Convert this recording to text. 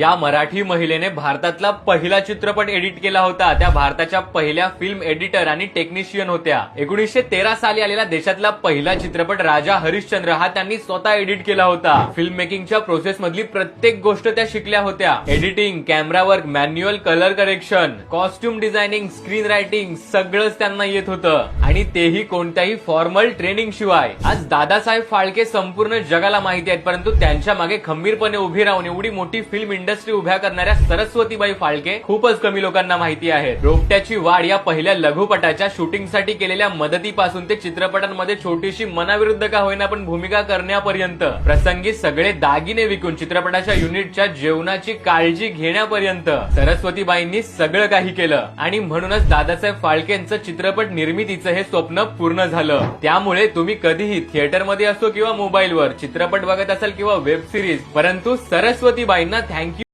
या मराठी महिलेने भारतातला पहिला चित्रपट एडिट केला होता. त्या भारताच्या पहिल्या फिल्म एडिटर आणि टेक्निशियन होत्या. एकोणीसशे तेरा साली आलेला देशातला पहिला चित्रपट राजा हरिश्चंद्र हा त्यांनी स्वतः एडिट केला होता. फिल्म मेकिंगच्या प्रोसेस मधली प्रत्येक गोष्ट त्या शिकल्या होत्या. Editing camera work manual colour correction costume designing screen writing सगळंच त्यांना येत होतं. आणि तेही कोणत्याही फॉर्मल ट्रेनिंग शिवाय. आज दादासाहेब फाळके संपूर्ण जगाला माहिती आहेत परंतु त्यांच्या मागे खंबीरपणे उभी राहून एवढी मोठी फिल्म इंडस्ट्री उभ्या करणाऱ्या सरस्वतीबाई फाळके खूपच कमी लोकांना माहिती आहे रोपट्याची वाढ या पहिल्या लघुपटाच्या शूटिंगसाठी केलेल्या मदतीपासून ते चित्रपटांमध्ये छोटीशी मनाविरुद्ध का होईना पण भूमिका करण्यापर्यंत. प्रसंगी सगळे दागिने विकून चित्रपटाच्या युनिटच्या जेवणाची काळजी घेण्यापर्यंत सरस्वतीबाईंनी सगळं काही केलं. आणि म्हणूनच दादासाहेब फाळकेंचं चित्रपट निर्मितीचं हे स्वप्न पूर्ण झालं. त्यामुळे तुम्ही कधीही थिएटरमध्ये असो किंवा मोबाईलवर चित्रपट बघत असाल किंवा वेब सिरीज परंतु सरस्वतीबाईंना थँक्यू